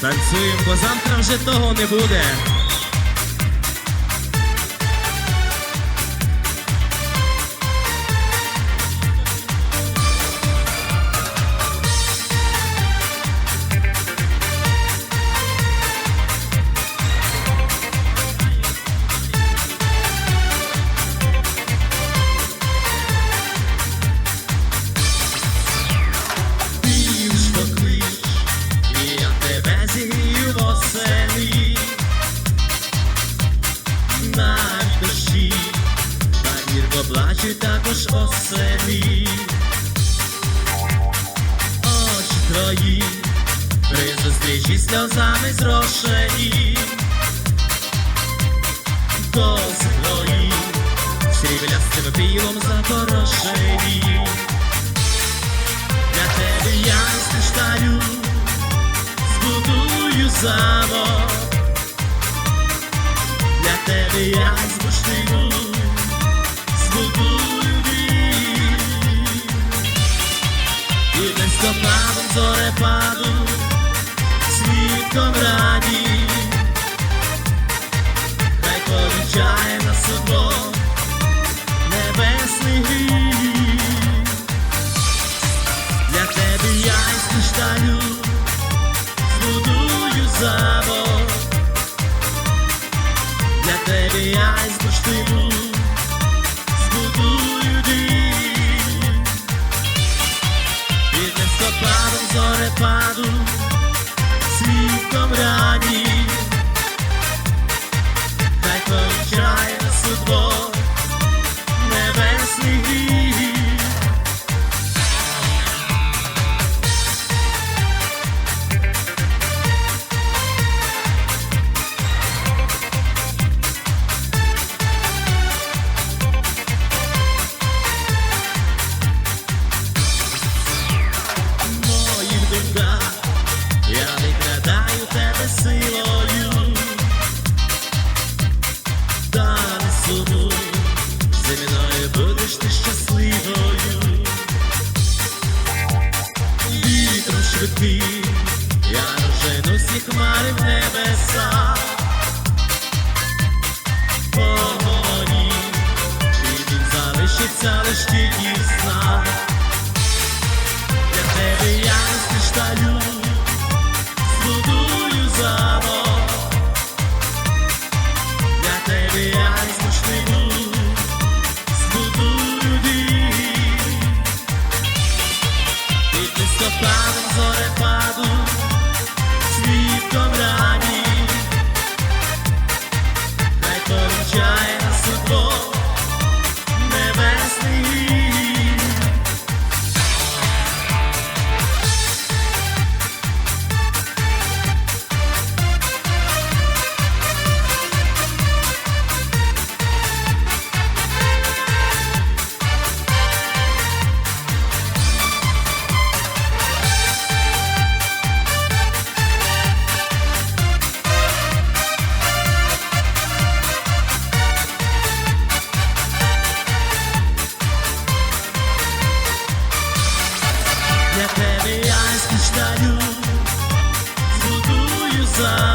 Танцюємо, бо завтра вже того не буде. Плачуть також оселі. Очі твої, при зустрічі сльозами зрошені. Коси твої, сріблястим пілом запорошені. Для тебе я кришталю збудую замок. Для тебе я з бурштину І листопадом зорепаду світком раді. Хай повічає на собою небесний гріх. Для тебе я із кришталю збудую замок. Для тебе я із бурштину збудую дім. Листопадом зорепаду світлом раді. Хай повчає Швидким я жену всі хмари в небеса. погоні, чи він залишиться лиш тільки сна, Для тебе я не кришталю кришталю збудую замок.